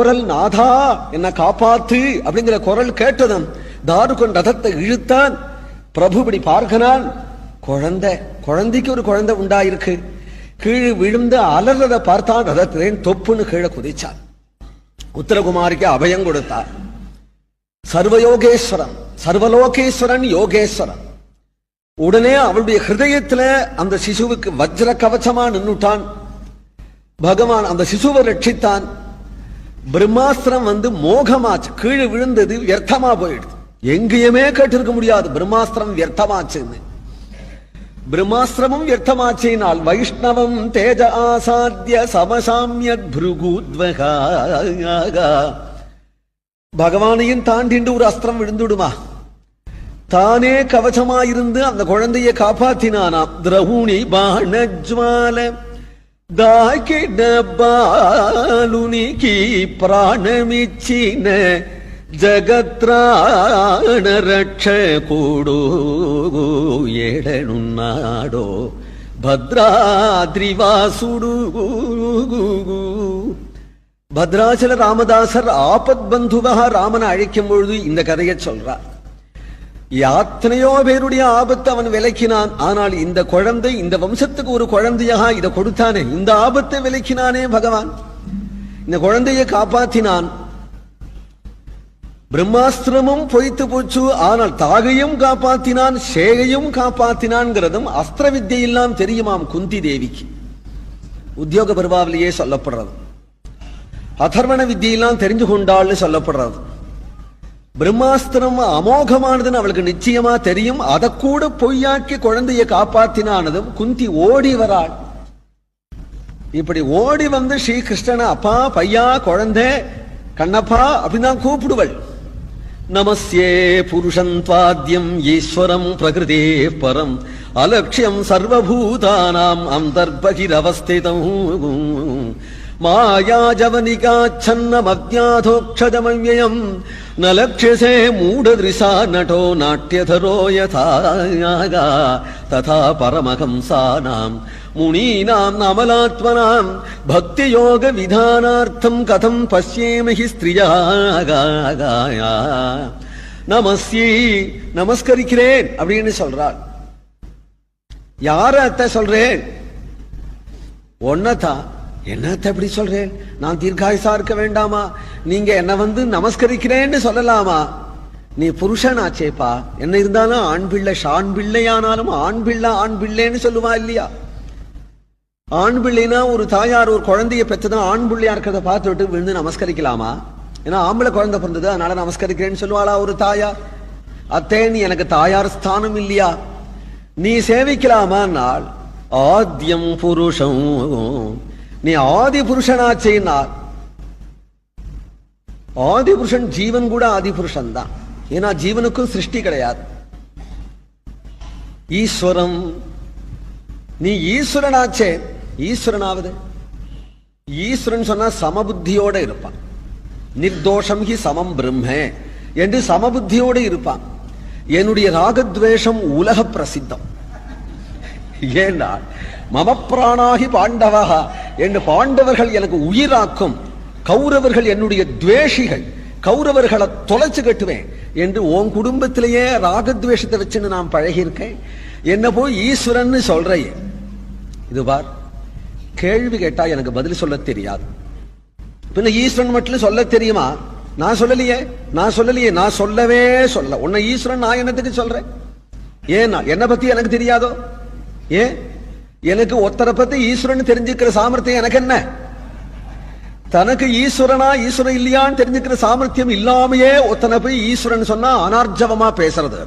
குரல் நாதா என்ன காப்பாத்து அப்படிங்கிற குரல் கேட்டதும் தாருகன் ரதத்தை இழுத்தான். பிரபு இப்படி பார்க்கனான் குழந்தை குழந்தைக்கு ஒரு குழந்தை உண்டாயிருக்கு. கீழே விழுந்து அலறத பார்த்தான் ரதத்திலேன் தொப்புன்னு கீழே குதிச்சான். உத்தரகுமாரிக்கு அபயம் கொடுத்தார். சர்வயோகேஸ்வரன் சர்வலோகேஸ்வரன் யோகேஸ்வரன். உடனே அவளுடைய ஹிருதயத்துல அந்த சிசுவுக்கு வஜ்ர கவச்சமா நின்னுட்டான். பகவான் அந்த சிசுவை ரட்சித்தான். பிரம்மாஸ்திரம் வந்து மோகமாச்சு கீழே விழுந்தது வியர்த்தமா போயிடுது. எங்கேயுமே கேட்டிருக்க முடியாது பிரம்மாஸ்திரம் வியர்த்தமாச்சுன்னு. பிரம்மாஸ்திரமும் வியர்த்தமாச்சினால் வைஷ்ணவம் தேஜ ஆசாத்திய சமசாமியத் பிருகுத்வகா. பகவானையும் தாண்டிண்டு ஒரு அஸ்திரம் விழுந்துடுமா? தானே கவசமாயிருந்து அந்த குழந்தையை காப்பாத்தினானாம். திரவுணி பாணஜ்வால దాకిన బాలునికి ప్రాణమిచ్చిన జగత్రాణ రక్షకుడు ఏడనున్నాడో భద్రాద్రివాసుడు பத்ராச்சல ராமதாசர் ஆபத் பந்துவா ராமனை அழைக்கும் பொழுது இந்த கதையை சொல்றார் எத்தனையோ பேருடைய ஆபத்து அவன் விளக்கினான் ஆனால் இந்த குழந்தை இந்த வம்சத்துக்கு ஒரு குழந்தையாக இதை கொடுத்தானே. இந்த ஆபத்தை விளக்கினானே பகவான். இந்த குழந்தையை காப்பாத்தினான். பிரம்மாஸ்திரமும் பொய்த்து போச்சு. ஆனால் தாகையும் காப்பாத்தினான் சேகையும் காப்பாத்தினான்ங்கிறதும் அஸ்திர வித்தியெல்லாம் தெரியுமாம் குந்தி தேவிக்கு. உத்தியோக பருவாவிலேயே சொல்லப்படுறது. அதர்வண வித்தியெல்லாம் தெரிஞ்சு கொண்டாள்னு சொல்லப்படுறது. பிரம்மாஸ்திரம் அமோகமானதுன்னு அவளுக்கு நிச்சயமா தெரியும். அதை கூட பொய்யாக்கி குழந்தைய காப்பாத்தினானதும் குந்தி ஓடி வராள். இப்படி ஓடி வந்து ஸ்ரீகிருஷ்ணனை அப்பா பையா குழந்தை கண்ணப்பா அப்படின்னு தான் கூப்பிடுவள். நமஸ்யே புருஷன் ஈஸ்வரம் பிரகிருதே பரம் அலட்சியம் சர்வபூதானாம் அந்தர்பகிரவஸ்திதம். மாயாஜவனிகாச்சன்னமஜாதோக்ஷதமவ்யயம் न लक्ष्यसे मूढदृशा नटो नाट्यधरो यथा तथा परमहंसानाम् मुनीनाम् अमलात्मनाम् भक्तियोगविधानार्थम् कथम् पश्येम हि स्त्रिया நமஸ்யே நமஸ்கரிக்கிறேன் அப்படின்னு சொல்றாள் யார அத்தை சொல்றேன் ஒன்னதான் என்னத்தை எப்படி சொல்றேன்? நான் தீர்காயுசா இருக்க வேண்டாமா? நீங்க என்ன வந்து நமஸ்கரிக்கிறேன்னு சொல்லலாமா? நீ புருஷன் ஆச்சேப்பா என்ன இருந்தாலும் ஆண் பிள்ளை ஷான் பிள்ளையானாலும் ஆண் பிள்ளை ஆண் பிள்ளைன்னு சொல்லுவா இல்லையா? ஆண் பிள்ளைனா ஒரு தாயார் ஒரு குழந்தைய பெற்றதான் ஆண் பிள்ளையா இருக்கிறத பார்த்து விட்டு விழுந்து நமஸ்கரிக்கலாமா? ஏன்னா ஆம்பளை குழந்தை பிறந்தது அதனால நமஸ்கரிக்கிறேன்னு சொல்லுவாளா ஒரு தாயார்? அத்தே நீ எனக்கு தாயார் ஸ்தானம் இல்லையா? நீ சேவிக்கலாமா நாள் ஆத்தியம் புருஷம். நீ ஆதி புருஷனாச்சேனார் ஆதி புருஷன் ஜீவன் கூட ஆதி புருஷன் தான் ஏன்னா ஜீவனுக்கும் சிருஷ்டி கிடையாது. ஈஸ்வரம் நீ ஈஸ்வரனாச்சே. ஈஸ்வரனாவது. ஈஸ்வரன் சொன்னா சமபுத்தியோட இருப்பான். நிர்தோஷம் ஹி சமம் பிரம்ம என்று சமபுத்தியோடு இருப்பான். என்னுடைய ராகத்வேஷம் உலக பிரசித்தம். ஏன்னா மமப்பிராணாகி பாண்டவகா என்று பாண்டவர்கள் எனக்கு உயிராக்கும். கௌரவர்கள் என்னுடைய துவேஷிகள். கௌரவர்களை தொலைச்சு கட்டுவேன் என்று உன் குடும்பத்திலேயே ராகத்வேஷத்தை வச்சுன்னு நான் பழகியிருக்கேன். என்ன போய் ஈஸ்வரன் சொல்றையே. இது பார் கேள்வி கேட்டா எனக்கு பதில் சொல்ல தெரியாது. பின்ன ஈஸ்வரன் மட்டும் சொல்ல தெரியுமா? நான் சொல்லலையே நான் சொல்லலையே நான் சொல்லவே சொல்ல. உன்னை ஈஸ்வரன் நான் என்னத்துக்கு சொல்றேன்? ஏன் என்னை பத்தி எனக்கு தெரியாதோ? ஏன்? எனக்கு ஒத்தரை பத்தி ஈஸ்வரன் தெரிஞ்சுக்கிற சாமர்த்தியம் எனக்கு என்ன தனக்கு ஈஸ்வரனா ஈஸ்வரன் இல்லையான்னு தெரிஞ்சுக்கிற சாமர்த்தியம் இல்லாமையே ஒத்தனை போய் ஈஸ்வரன் சொன்னா அனார்ஜவமா பேசுறது.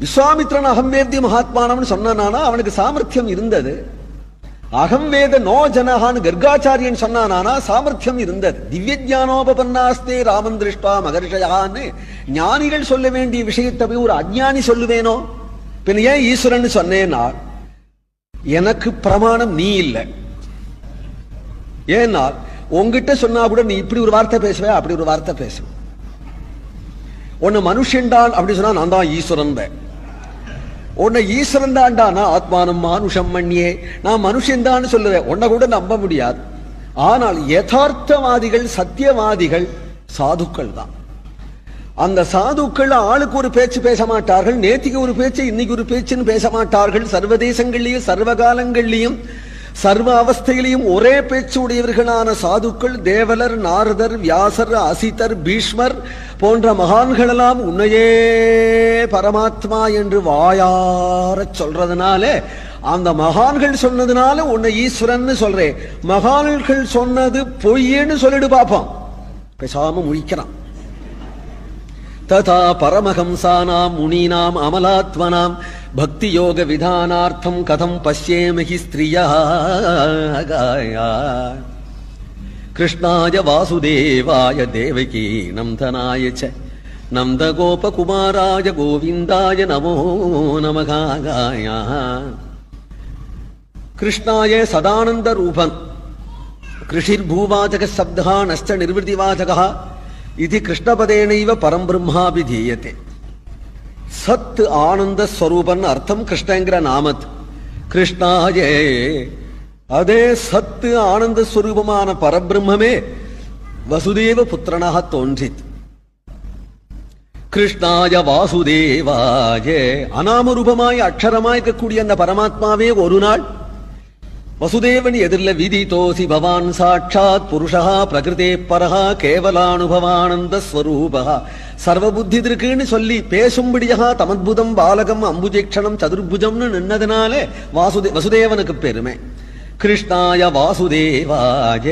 விஸ்வாமித்ரன் அகம்வேதி மகாத்மானவன் சொன்னானா அவனுக்கு சாமர்த்தியம் இருந்தது. அகம்வேத நோ ஜனஹான்னு கர்காச்சாரியன் சொன்னானா சாமர்த்தியம் இருந்தது. திவ்ய ஜானோபன்னாஸ்தே ராமன் திருஷ்டா மகர்ஷயான்னு ஞானிகள் சொல்ல வேண்டிய விஷயத்தை போய் ஒரு அஜ்ஞானி சொல்லுவேனோ? பின் ஏன் ஈஸ்வரன் சொன்னேன்னா எனக்கு பிரமாணம் நீ இல்லை. ஏன்னால் உங்ககிட்ட சொன்னா கூட நீ இப்படி ஒரு வார்த்தை பேசுவே அப்படி ஒரு வார்த்தை பேசுவ உன்னை மனுஷன்டான் அப்படி சொன்னா நான் தான் ஈஸ்வரன் உன்னை ஈஸ்வரன் தான்டா நான் ஆத்மானம் மானுஷம் மண்ணியே. நான் மனுஷன் தான் சொல்லுவேன். உன்னை கூட நம்ப முடியாது. ஆனால் யதார்த்தவாதிகள் சத்தியவாதிகள் சாதுக்கள் தான். அந்த சாதுக்கள் ஆளுக்கு ஒரு பேச்சு பேச மாட்டார்கள் நேத்திக்கு ஒரு பேச்சு இன்னைக்கு ஒரு பேச்சுன்னு பேச மாட்டார்கள். சர்வதேசங்கள்லயும் சர்வகாலங்கள்லையும் சர்வ அவஸ்தையிலையும் ஒரே பேச்சு உடையவர்களான சாதுக்கள் தேவலர் நாரதர் வியாசர் அசிதர் பீஷ்மர் போன்ற மகான்களெல்லாம் உன்னையே பரமாத்மா என்று வாயாரச் சொல்றதுனால அந்த மகான்கள் சொன்னதுனால உன்னை ஈஸ்வரன்னு சொல்றேன். மகான்கள் சொன்னது பொய்யன்னு சொல்லிடு பார்ப்போம் பேசாம முழிக்கிறான். ததா பரமஹம்சானாம் முனீனாம் அமலாத்மனாம் பக்தி யோக விதானார்த்தம் கதம் பசியேமஹி ஸ்திரியா கிருஷ்ணாய வாசுதேவாய தேவகி நந்தனாய ச நந்த கோபகுமாராய கோவிந்தாய நமோ நமகாகாய கிருஷ்ணாய சதானந்த ரூபன் கிருஷிர்பூவாச்சக சப்தா நஷ்ட நிர்வதிவாச்சகா இது கிருஷ்ணபதேனைவ பரம் பிரம்மாபிதீயத்தே சத் ஆனந்த ஸ்வரூபன் அர்த்தம் கிருஷ்ணங்கிற நாமத் கிருஷ்ணாயே அதே சத்து ஆனந்த ஸ்வரூபமான பரபிரம்மே வசுதேவ புத்திரனாக தோன்றித் கிருஷ்ணாய வாசுதேவாய அநாமரூபமாய் அக்ஷரமாய் இருக்கக்கூடிய அந்த பரமாத்மாவே ஒரு நாள் வசுதேவன் எதிரில் விதிதோசி பவான் சாட்சாத் புருஷா பிரகிருதே பரஹா கேவலானுபவானந்த ஸ்வரூபா சர்வபுத்தி இருக்குன்னு சொல்லி பேசும்படியா தமத்புதம் பாலகம் அம்புஜேக்ஷணம் சதுர்புஜம்னு நின்னதுனாலே வாசுதே வசுதேவனுக்கு பெருமை. கிருஷ்ணாய வாசுதேவாய.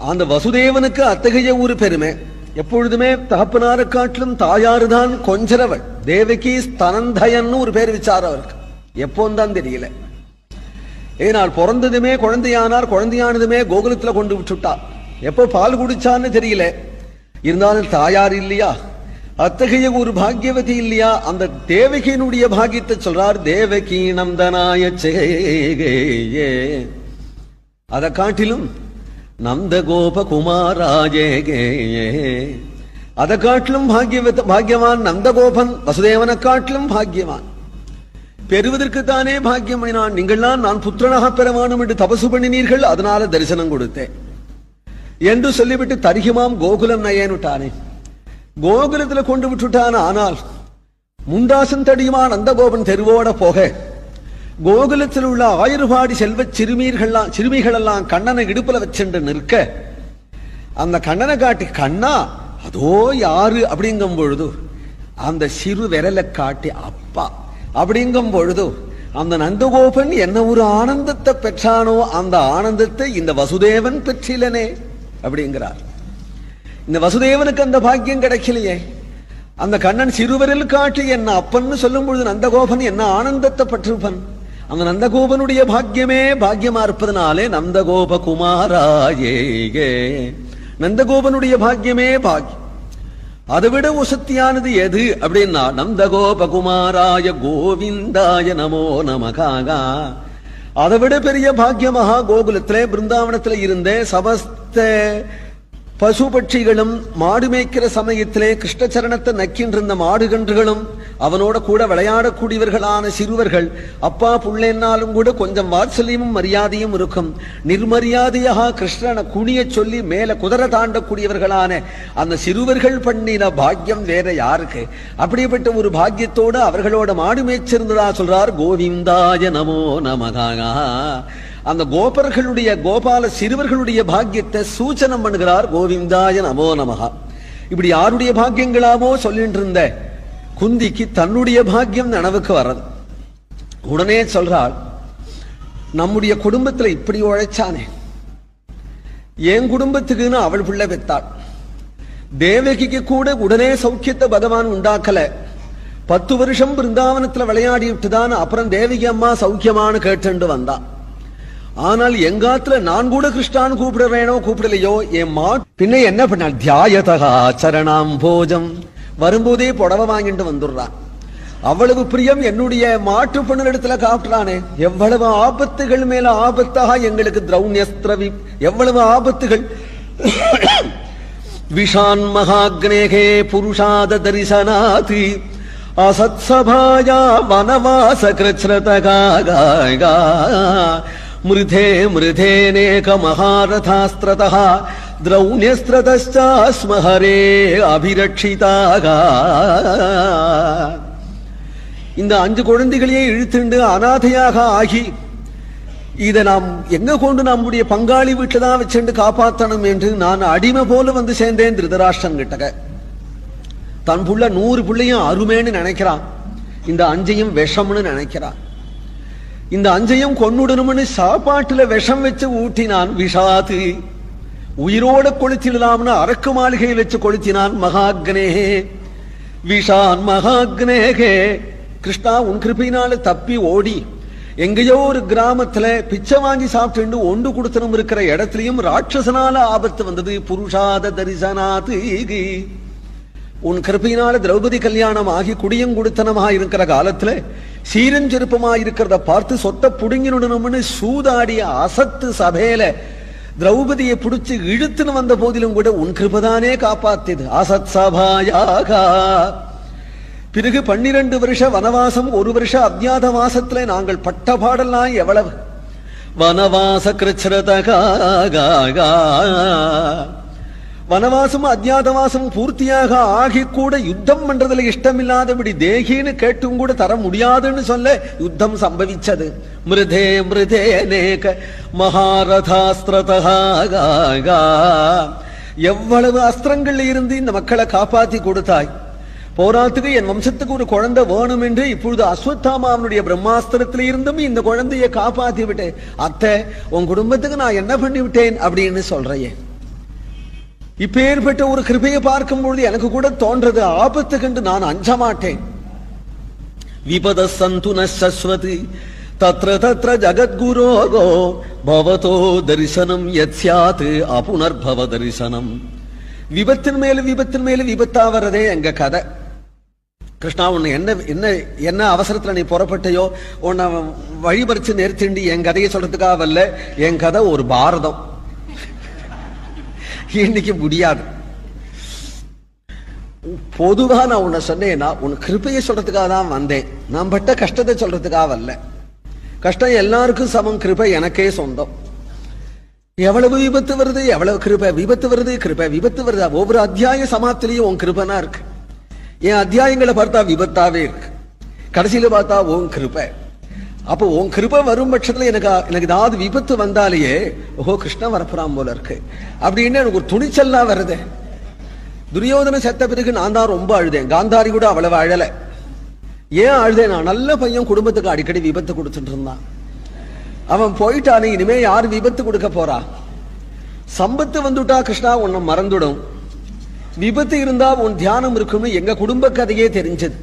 அந்த வசுதேவனுக்கு அத்தகைய ஒரு பெருமை. எப்பொழுதுமே தகப்பனாரை காட்டிலும் தாயாருதான் கொஞ்சரவள். தேவகி ஸ்தனந்தயன்னு ஒரு பேர் விச்சார் அவருக்கு. எப்போன்னு தான் தெரியல. ஏனால் பிறந்ததுமே குழந்தையானார் குழந்தையானதுமே கோகுலத்தில் கொண்டு விட்டுட்டா. எப்போ பால் குடிச்சான்னு தெரியல. இருந்தாலும் தாயார் இல்லையா? அத்தகைய ஒரு பாக்யவதி இல்லையா? அந்த தேவகியினுடைய பாக்கியத்தை சொல்றார் தேவகி நந்தனாய சேகே அதை காட்டிலும் நந்த கோப குமாராஜே அதை காட்டிலும் பாக்யவத பாக்யவான் நந்தகோபன் வசுதேவனை காட்டிலும் பாக்யவான் பெறுவதற்குத்தானே பாக்கியம் நான் நீங்கள்லாம் நான் புத்திரனாக பெற வேண்டும் என்று தபசு பண்ணினீர்கள். அதனால தரிசனம் கொடுத்தேன். என்று சொல்லிவிட்டு தரிகிமாம் கோகுலம் நயனுட்டானே. கோகுலத்துல கொண்டு விட்டுட்டான். ஆனால் முண்டாசன் தடியுமான் நந்தகோபன் தெருவோட போக கோகுலத்தில் உள்ள ஆயிரபாடி செல்வ சிறுமீர்கள்லாம் சிறுமிகளெல்லாம் கண்ணனை இடுப்புல வச்சுண்டு நிற்க அந்த கண்ணனை காட்டி கண்ணா அதோ யாரு? அப்படிங்கும் பொழுது அந்த சிறு விரலை காட்டி அப்பா அப்படிங்கும் பொழுது அந்த நந்தகோபன் என்ன ஒரு ஆனந்தத்தை பெற்றானோ அந்த ஆனந்தத்தை இந்த வசுதேவன் பெற்றிலனே அப்படிங்கிறார். இந்த வசுதேவனுக்கு அந்த பாக்கியம் கிடைக்கலையே. அந்த கண்ணன் சிறுவரில் காட்டி என்ன அப்பன்னு சொல்லும் பொழுது நந்தகோபன் என்ன ஆனந்தத்தை பற்றிருப்பன்? அந்த நந்தகோபனுடைய பாக்கியமே பாக்கியமா இருப்பதனாலே நந்தகோப குமாராயே நந்தகோபனுடைய பாக்கியமே பாக்கியம் அதைவிட உசத்தியானது எது அப்படின்னா நந்தகோபகுமாராய கோவிந்தாய நமோ நமகாகா. அதை விட பெரிய பாக்கியமகா கோகுலத்திலே பிருந்தாவனத்தில் இருந்த சமஸ்த பசு பட்சிகளும் மாடு மேய்க்கிற சமயத்திலே கிருஷ்ணச்சரணத்தை நக்கின்றிருந்த மாடு கன்றுகளும் அவனோட கூட விளையாடக்கூடியவர்களான சிறுவர்கள் அப்பா புள்ளேன்னாலும் கூட கொஞ்சம் வாத்சல்யமும் மரியாதையும் இருக்கும். நிர்மரியாதையாக கிருஷ்ணனை குனிய சொல்லி மேல குதிரை தாண்டக்கூடியவர்களான அந்த சிறுவர்கள் பண்ணின பாக்கியம் வேற யாருக்கு? அப்படிப்பட்ட ஒரு பாக்கியத்தோடு அவர்களோட மாடு மேய்ச்சிருந்ததா சொல்றார்? கோவிந்தாய நமோ நமகாகா அந்த கோபர்களுடைய கோபால சிறுவர்களுடைய பாக்கியத்தை சூச்சனம் பண்ணுகிறார் கோவிந்தாய நமோ நமகா இப்படி யாருடைய பாக்கியங்களாவோ சொல்லிட்டு இருந்த குந்திக்கு தன்னுடைய பாக்கியம் நனவுக்கு வர்றது. உடனே சொல்றாள் நம்முடைய குடும்பத்துல இப்படி உழைச்சானே. என் குடும்பத்துக்குன்னு அவள் பிள்ளை பெத்தாள். தேவகிக்கு கூட உடனே சௌக்கியத்தை பகவான் உண்டாக்கல. பத்து வருஷம் பிருந்தாவனத்துல விளையாடி விட்டுதான் அப்புறம் தேவகி அம்மா சௌக்கியமானு கேட்டுண்டு வந்தான் ஆனால் எங்காத்துல நான் கூட கிருஷ்ணான்னு கூப்பிடுறேனோ கூப்பிடலையோ என் மா பின்ன என்ன பண்ணால் தியாயதகா சரணாம் போஜம். வரும்போதே புடவை வாங்கிட்டு வந்துடுறான் அவ்வளவு பிரியம் என்னுடைய மாட்டு பெண்ணிடத்துல காப்பிட்டானே எவ்வளவு ஆபத்துகள் மேல ஆபத்தாக எங்களுக்கு திரௌண்யஸ்திரவி எவ்வளவு ஆபத்துகள். விஷான் மகாக்னேகே புருஷாத தரிசனாதி. அசத்சபாயா வனவாச கிருச்ரதகா மிருதே மிருதேனேக மகாரதாஸ்திரத திரௌண்யஸ்திரதஸ்ம ஹரே அபிரட்சிதாக இந்த அஞ்சு குழந்தைகளையே இழுத்துண்டு அனாதையாக ஆகி இதை நாம் எங்க கொண்டு நம்முடைய பங்காளி வீட்டில் தான் வச்சுண்டு காப்பாற்றணும் என்று நான் அடிமை போல வந்து சேர்ந்தேன் திருதராஷ்டன் கிட்டக தன் புள்ள நூறு பிள்ளையும் அருமேன்னு நினைக்கிறான். இந்த அஞ்சையும் விஷம்னு நினைக்கிறான். இந்த அஞ்சையும் கொன்னுடணும்னு சாப்பாட்டுல விஷம் வச்சு ஊட்டினான் விஷாது உயிரோட கொளுத்திடலாம்னு அரக்கு மாளிகையில் வச்சு கொளுத்தினான் மகாக்னேகே விஷான் மகாக்னேகே கிருஷ்ணா உன் கிருப்பினால தப்பி ஓடி. எங்கேயோ ஒரு கிராமத்துல பிச்சை வாங்கி சாப்பிட்டு ஒண்டு கொடுத்தனும் இருக்கிற இடத்துலயும் ராட்சசனால ஆபத்து வந்தது. புருஷாத தரிசனாத்து உன் கிருப்பையினால திரௌபதி கல்யாணம் ஆகி குடியும் குடித்தனமாக இருக்கிற காலத்துல சீரஞ்செருப்பமா இருக்கிறத பார்த்து சொத்த புடுங்கினுடணும்னு சூதாடிய அசத்து சபையில திரௌபதியை பிடிச்சு இழுத்துன்னு வந்த போதிலும் கூட உன் கிருபதானே காப்பாத்தியது. அசத் சபாயாக. பிறகு பன்னிரண்டு வருஷ வனவாசம் ஒரு வருஷ அஜாத வாசத்துல நாங்கள் பட்ட பாடலாம் எவ்வளவு? வனவாச கிருச்சிரதகா வனவாசம் அஜ்ஞாதவாசம் பூர்த்தியாக ஆகி கூட யுத்தம் பண்றதுல இஷ்டமில்லாதபடி தேகின்னு கேட்டும் கூட தர முடியாதுன்னு சொல்ல யுத்தம் சம்பவிச்சது. மிருதே மிருதே நேக மகாரதாஸ்திரதா எவ்வளவு அஸ்திரங்கள்ல இருந்து இந்த மக்களை காப்பாத்தி கொடுத்தாய்? போராத்துக்கு என் வம்சத்துக்கு ஒரு குழந்தை வேணும் என்று இப்பொழுது அஸ்வத்தாமா அவனுடைய பிரம்மாஸ்திரத்தில இருந்தும் இந்த குழந்தையை காப்பாத்தி விட்டேன். அத்தை உன் குடும்பத்துக்கு நான் என்ன பண்ணி விட்டேன் அப்படின்னு சொல்றையே இப்பேற்பட்ட ஒரு கிருபையை பார்க்கும் பொழுது எனக்கு கூட தோன்றது ஆபத்து கண்டு நான் அஞ்ச மாட்டேன் விபத சந்து நஸ்வதி தத்ர தத்ர ஜகத்குரோகோ பவதோ தரிசனம் யத் சியாத்து அபுனர்பவ தரிசனம். விபத்தின் மேல விபத்தின் மேல விபத்தா வரதே எங்க கதை. கிருஷ்ணா உன்னை என்ன என்ன என்ன அவசரத்துல நீ புறப்பட்டையோ உன்னை வழிபறிச்சு நிறுத்திண்டி என் கதையை சொல்றதுக்காக வரல என் கதை ஒரு பாரதம். இன்னைக்கு முடியாது. பொதுவா நான் உன்னை சொன்னேன்னா உன் கிருப்பையை சொல்றதுக்காக தான் வந்தேன். நான் பட்ட கஷ்டத்தை சொல்றதுக்காக வரல கஷ்டம் எல்லாருக்கும் சமம் கிருபை எனக்கே சொந்தம். எவ்வளவு விபத்து வருது எவ்வளவு கிருபை விபத்து வருது கிருபை விபத்து வருது? ஒவ்வொரு அத்தியாய சமாத்திலையும் உன் கிருபனா இருக்கு. என் அத்தியாயங்களை பார்த்தா விபத்தாவே இருக்கு. கடைசியில பார்த்தா உன் கிருபை. அப்போ உன் கிருப வரும் பட்சத்துல எனக்கு எனக்கு ஏதாவது விபத்து வந்தாலேயே ஓஹோ கிருஷ்ணன் வரப்புறான் போல இருக்கு. அப்படின்னு எனக்கு ஒரு துணிச்சல்லாம் வருது. துரியோதன செத்த பிறகு நான் தான் ரொம்ப அழுதேன். காந்தாரி கூட அவ்வளவு அழல. ஏன் அழுதேன் நான் நல்ல பையன் குடும்பத்துக்கு அடிக்கடி விபத்து கொடுத்துட்டு இருந்தான். அவன் போயிட்டானே இனிமே யார் விபத்து கொடுக்க போறா? சம்பத்து வந்துட்டா கிருஷ்ணா உன்னை மறந்துடும். விபத்து இருந்தா உன் தியானம் இருக்கும்னு எங்க குடும்ப கதையே தெரிஞ்சது.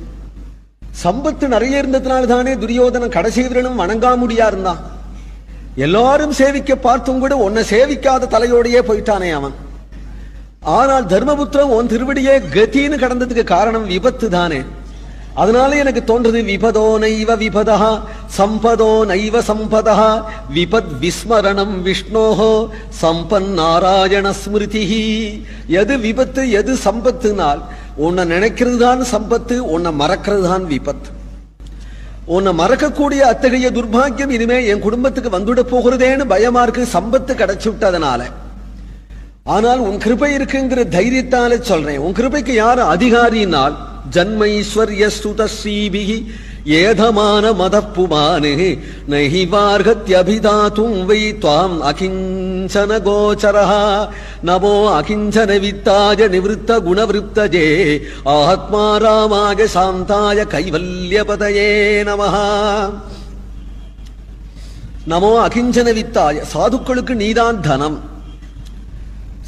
சம்பத்து நிறைய இருந்ததுனால தானே துரியோதனன் கடைசி வீரனும் வணங்காமுடியா இருந்தான் எல்லாரும் சேவிக்க பார்த்தும் கூட உன்னை சேவிக்காத தலையோடையே போயிட்டானே அவன். ஆனால் தர்மபுத்திரம் உன் திருவடியே கத்தின்னு கடந்ததுக்கு காரணம் விபத்து தானே. அதனால எனக்கு தோன்றது விபதோ நைவ விபதா சம்பதோ நைவ சம்பதா. விபத் விஸ்மரணம் விஷ்ணோஹோ சம்பன் நாராயண ஸ்மிருதி எது விபத்து எது சம்பத்துனால் உன்னை நினைக்கிறது தான் சம்பத்து உன்னை மறக்கிறது தான் விபத்து. உன்னை மறக்கக்கூடிய அத்தகைய துர்பாக்கியம் இனிமே என் குடும்பத்துக்கு வந்துட போகிறதேன்னு பயமா இருக்கு சம்பத்து கிடைச்சி விட்டதுனால ஆனால் உன் கிருபை இருக்குங்கிற தைரியத்தால சொல்றேன். உன் கிருபைக்கு யார் அதிகாரினால்? ஜன்மைஸ்வர்ய ஸ்துதஸ்ரீபிகி ஏதமான மதப்புமானே நஹி வார்கத்யபிதாத்தும் வை துவாம் அகிஞ்சன கோச்சரஹ நமோ அகிஞ்சன வித்தாய நிவృత్త குணவிருத்தஜே ஆத்மா ராமாய சாந்தாய கைவல்யபதயே நமஹ. நமோ அகிஞ்சன வித்தாய சாதுக்களுக்கு நீதான் தனம்.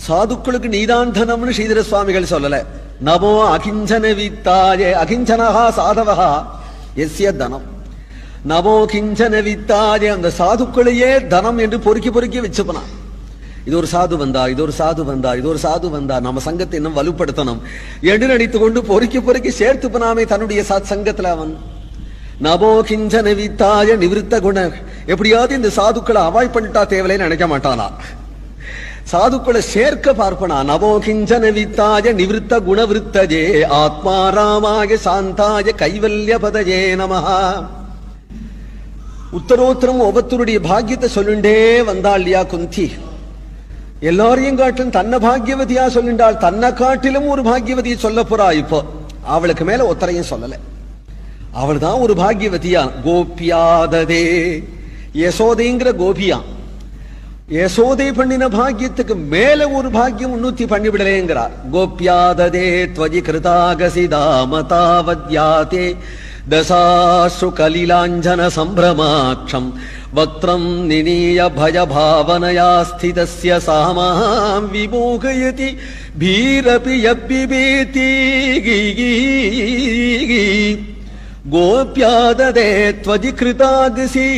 சாதுக்களுக்கு நீதான் தனம்னு ஸ்ரீதர சுவாமிகள் சொல்லல. நமோ அகிஞ்சன வித்தாய அகிஞ்சனஹா சாதவஹா. எஸ்ய தனம். நமோ கிஞ்சன வித்தாய அந்த சாதுக்களையே தனம் என்று பொறுக்கி பொறுக்கி வச்சுப்பனான். இது ஒரு சாது வந்தா இது ஒரு சாது வந்தா இது ஒரு சாது வந்தா நம்ம சங்கத்தை இன்னும் வலுப்படுத்தணும் என்று நினைத்து கொண்டு பொறுக்கி பொறுக்கி சேர்த்து போனாமே தன்னுடைய சாத் சங்கத்துல அவன். நபோ கிஞ்சன வித்தாய நிவிருத்த குண எப்படியாவது இந்த சாதுக்களை அவாய்ட் பண்ணிட்டா தேவையில்லைன்னு நினைக்க மாட்டானா. சாதுக்களை சேர்க்க பார்ப்பனா? நவோ கிஞ்சன வித்தாய நிவிருத்த குணவிருத்தஜே. ஆத்மா ராமாய சாந்தாய கைவல்ய பதஜே நமஹா. உத்தரோத்தரம் ஒவ்வொருத்தருடைய பாக்கியத்தை சொல்லுண்டே வந்தாள் இல்லையா குந்தி. எல்லாரையும் காட்டிலும் தன்னை பாக்கியவதியா சொல்லிண்டாள். தன்னை காட்டிலும் ஒரு பாக்கியவதியை சொல்ல போறா இப்போ. அவளுக்கு மேல ஒத்தரையும் சொல்லல. அவள் தான் ஒரு பாக்கியவதியா? கோபியாததே. யசோதைங்கிற கோபியா யசோதை பண்ணின பாக்கியத்துக்கு மேல ஒரு பாக்கியம் முன்னூத்தி பண்ணி விடலேங்கிறார் கோபியாததே துவஜி கிருதாகசி தாமதாவத்யாதே தசாசு கலிலாஞ்சன சம்பிரமாட்சம் வக்ரம் நினீய பய பாவனயா ஸ்திதஸ்ய சாமாம் விமோகயதி பீரபி யப்பிபீதி கோபியாததே துவஜி கிருதாகசி